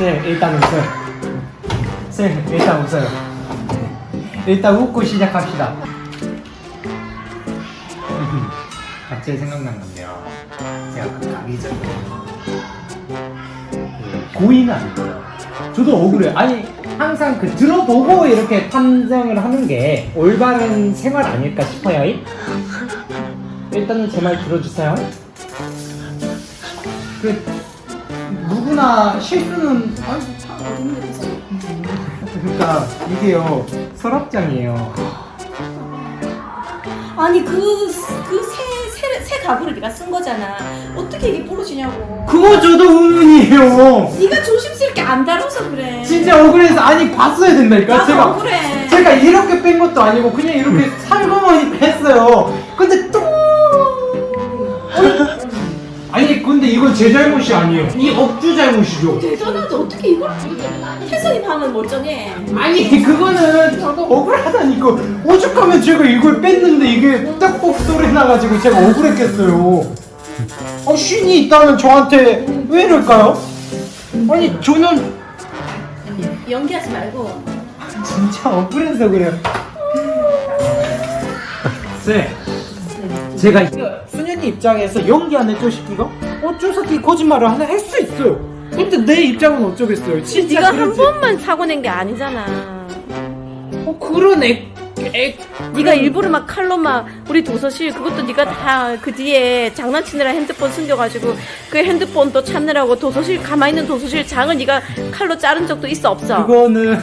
쌤 일단 웃어요. 쌤 일단 웃어요. 일단 웃고 시작합시다. 갑자기 생각난 건데요. 제가 그 가기 전에 그 고의는 아니고요. 저도 억울해요. 아니 항상 그 들어보고 이렇게 판정을 하는 게 올바른 생활 아닐까 싶어요. 일단은 제 말 들어주세요. 그 누구나 실수는 아니, 그러니까 이게요 서랍장이에요. 아니 그그새새 새 가구를 네가 쓴 거잖아. 어떻게 이게 부러지냐고. 그거 저도 의문이에요. 네가 조심스럽게 안 다뤄서 그래. 진짜 억울해서 아니 봤어야 된다니까 나도 제가 억울해. 제가 이렇게 뺀 것도 아니고 그냥 이렇게 살그머니 뺐어요. 근데 또 이건 제 잘못이 아니에요. 이 업주 잘못이죠. 대단하다. 어떻게 이걸 혜선이 방은 멀쩡해. 아니 그거는 저도 억울하다니까 오죽하면 제가 이걸 뺐는데 이게 딱꼭 소리 나가지고 제가 억울했겠어요 어 쉰이 있다면 저한테 왜 이럴까요? 아니 저는 연기하지 말고. 진짜 억울해서 그래요 쌤 제가 수녀님 입장에서 연기 안 해줘 시키고 어쩔 수 없이 거짓말을 하나 할 수 있어요 근데 내 입장은 어쩌겠어요 진짜 네가 한 그러지. 번만 사고 낸 게 아니잖아. 어 그런 액, 액 네가 일부러 막 칼로 막 우리 도서실 그것도 네가 다 그 뒤에 장난치느라 핸드폰 숨겨가지고 그 핸드폰 또 찾느라고 도서실 가만히 있는 도서실 장을 네가 칼로 자른 적도 있어 없어? 그거는 나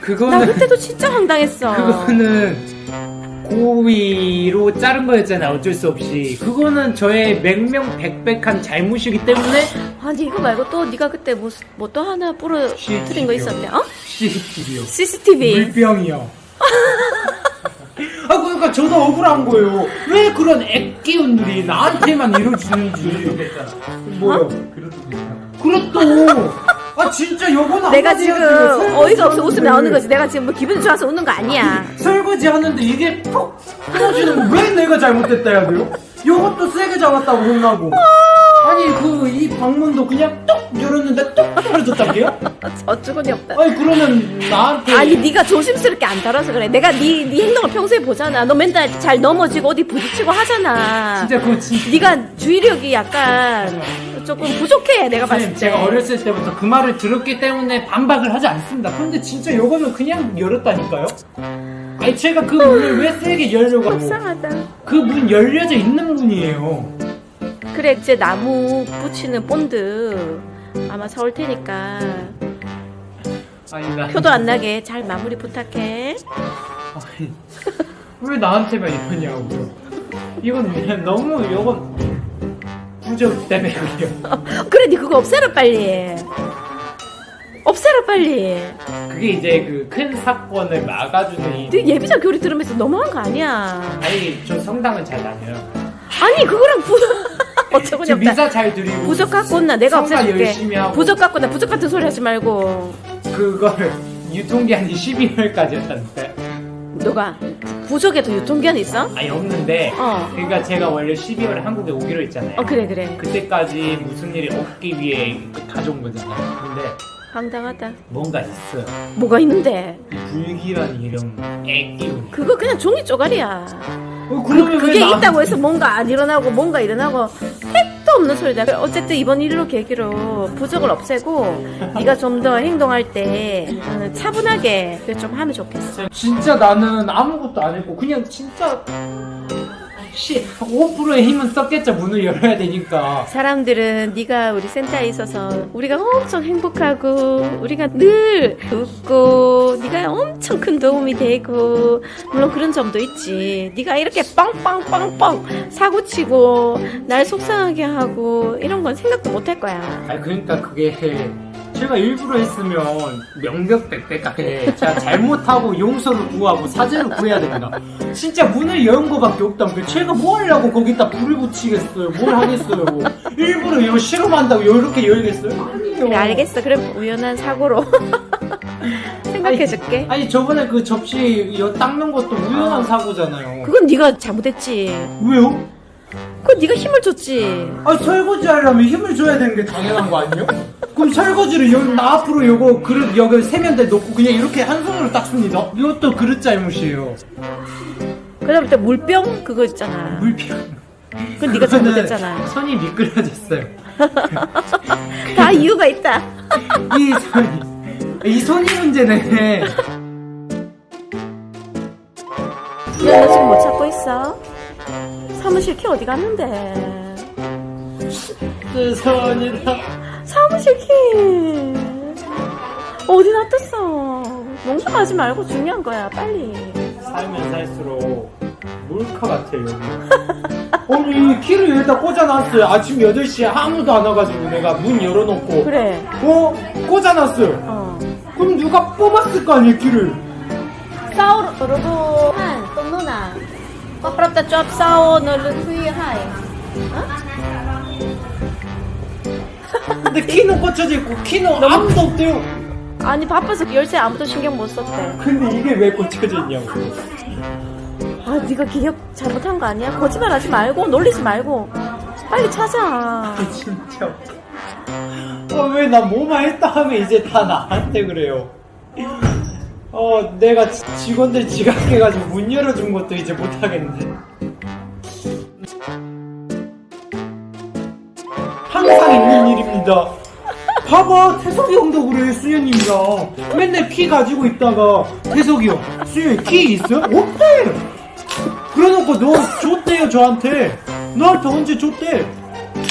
그거는 그때도 진짜 황당했어. 그거는 고의로 자른 거였잖아 어쩔 수 없이. 그거는 저의 맹명백백한 잘못이기 때문에. 아니 이거 말고 또 네가 그때 뭐 또 하나 부러뜨린 거 있었대? 어? CCTV요. CCTV. 물병이요. 아 그러니까 저도 억울한 거예요. 왜 그런 액기운들이 나한테만 이루어지는지. 뭐요? 그렇다고 아 진짜 요거는 내가 한마디 지금 어이가 없어 웃음 나오는 거지. 내가 지금 뭐 기분이 좋아서 웃는 거 아니야. 설거지 하는데 이게 톡 떨어지는 거 왜 내가 잘못됐다 해야 돼요? 요것도 세게 잡았다고 혼나고 아니 그 이 방문도 그냥 똑 열었는데 똑 떨어졌다고요? 어처구니 없다. 아니 그러면 나한테 아니 네가 조심스럽게 안 다뤄서 그래. 내가 네, 네 행동을 평소에 보잖아. 너 맨날 잘 넘어지고 어디 부딪히고 하잖아. 진짜 그거 진짜 네가 주의력이 약간 조금 부족해. 내가 봤을 선생님, 때. 제가 어렸을 때부터 그 말을 들었기 때문에 반박을 하지 않습니다. 근데 진짜 요거는 그냥 열었다니까요? 아니 제가 그 문을 왜 세게 열려고 하고 속상하다. 그 문 열려져 있는 문이에요. 그래 이제 나무 붙이는 본드 아마 사올 테니까 아니 나 표도 안 나게 잘 마무리 부탁해. 아니, 왜 나한테만 이러냐고. 이건 그냥 너무 이건 부적 때문에 그래요. 그래 네 그거 없애라 빨리. 없애라 빨리. 그게 이제 그 큰 사건을 막아주는 이. 네 예비자 교리 들으면서 너무한 거 아니야. 아니 저 성당은 잘 다녀요. 아니 그거랑 부 어처구니 저 없다. 미사 잘 드리고. 부적 갖고 온나 내가 없애줄게. 하고. 부적 갖고 나 부적 같은 소리 하지 말고. 그걸 유통기한이 12월까지였다는데. 너가 부적에도 유통기한 있어? 아니 없는데. 어. 그러니까 제가 원래 12월에 한국에 오기로 했잖아요. 어 그래 그래. 그때까지 무슨 일이 없기 위해 가져온 거잖아요. 근데 황당하다. 뭔가 있어요. 뭐가 있는데? 이 불길한 이런 애기운. 그거 그냥 종이 쪼가리야. 어, 그, 그게 있다고 해서 뭔가 안 일어나고 뭔가 일어나고 택도 없는 소리다. 어쨌든 이번 일로 계기로 부적을 없애고 네가 좀 더 행동할 때 어, 차분하게 좀 하면 좋겠어. 진짜 나는 아무것도 안 했고 그냥 진짜 시 5%의 힘은 썼겠죠. 문을 열어야 되니까. 사람들은 네가 우리 센터에 있어서 우리가 엄청 행복하고 우리가 늘 웃고 네가 엄청 큰 도움이 되고 물론 그런 점도 있지. 네가 이렇게 빵빵빵빵 사고치고 날 속상하게 하고 이런 건 생각도 못 할 거야. 아니 그러니까 그게 제가 일부러 했으면 명백백백하게 제가 잘못하고 용서를 구하고 사죄를 구해야 됩니다. 진짜 문을 연 거밖에 없다면 제가 뭐 하려고 거기다 불을 붙이겠어요? 뭘 하겠어요? 일부러 이거 실험한다고 이렇게 열겠어요? 아니요. 그래 알겠어. 그럼 우연한 사고로 생각해줄게. 아니 저번에 그 접시 여 닦는 것도 우연한 사고잖아요. 그건 네가 잘못했지. 왜요? 그건 네가 힘을 줬지 아 설거지 하려면 힘을 줘야 되는 게 당연한 거 아니에요? 그럼 설거지를 여기 나 앞으로 요거 그릇 여기 세면대 놓고 그냥 이렇게 한 손으로 닦습니다. 이것도 그릇 잘못이에요. 그다음에 또 물병 그거 있잖아. 물병. 그건 네가 잘못했잖아. 손이 미끄러졌어요. 다 이유가 있다. 이 손이 이 손이 문제네. 사무실 키 어디 갔는데? 죄송합니다. 사무실 키 어디 놔뒀어? 농담하지 말고 중요한 거야, 빨리. 살면 살수록 몰카 같아요. 여기. 아니 키를 여기다 꽂아놨어요. 아침 8시에 아무도 안 와가지고 내가 문 열어놓고 그래. 어? 꽂아놨어요. 어. 그럼 누가 뽑았을 거 아니에요 키를. 싸우러 그러고 한 똥누나 빠빠랍다 쫙 싸워 너를 후회하이 근데 키는 꽂혀져 있고 키는 아무도 없대요. 아니 바빠서 열쇠 아무도 신경 못 썼대 근데 이게 왜 꽂혀져 있냐고. 아 네가 기억 잘못한 거 아니야? 거짓말 하지 말고 놀리지 말고 빨리 찾아 진짜. 어, 왜나 뭐만 했다 하면 이제 다 나한테 그래요. 어, 내가 지- 직원들 지각해가지고 문 열어준 것도 이제 못하겠네. 항상 있는 일입니다. 봐봐, 태석이 형도 그래, 수현님이랑. 맨날 키 가지고 있다가, 태석이 형, 수현 키 있어요? 없대! 그래놓고 너 줬대요, 저한테. 너한테 언제 줬대?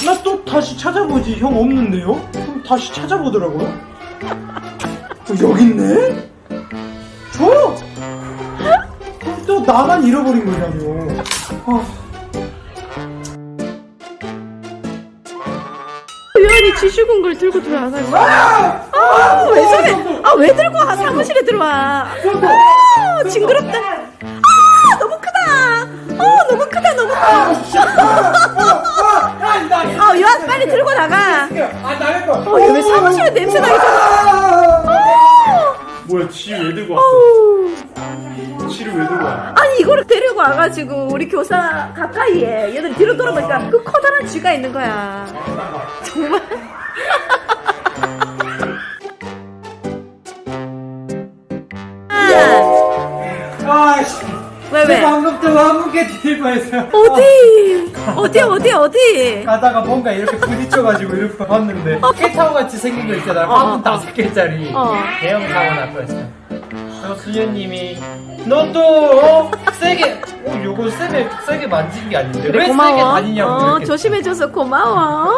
나 또 다시 찾아보지 형 없는데요? 그럼 다시 찾아보더라고요 어, 여기 있네? 나만 잃어버린 거잖아요 아, 유연이 지죽은 걸 들고 들어와가지고 아왜 저래? 아! 왜 들고 와? 사무실에 들어와. 아! 징그럽다. 아 너무 크다. 어 너무 크다 너무 커아 유한 빨리 들고 나가. 아 나갈 거야. 어, 얘왜 사무실에 냄새 나게 뭐야 지왜 들고 어우. 지를 왜 들고 와 아니 이거를 데리고 와가지고 우리 교사 가까이에 얘들 뒤로 돌아보니까 그 커다란 쥐가 있는 거야. 정말. 아, 아씨 왜 왜? 방금 또 한국에 드릴 뻔했어요 어디? 어디 어디 어디? 가다가 뭔가 이렇게 부딪혀가지고 이렇게 봤는데 깨타워 같이 생긴 거 있잖아요 어, 어, 화분 다섯 개짜리 어. 대형 사고 날 뻔했어요 저 수녀님이 너또 어? 세게 어 요거 세게 세게 만진 게 아닌데 왜 세게 고마워. 다니냐고 어, 이렇게 조심해줘서 고마워.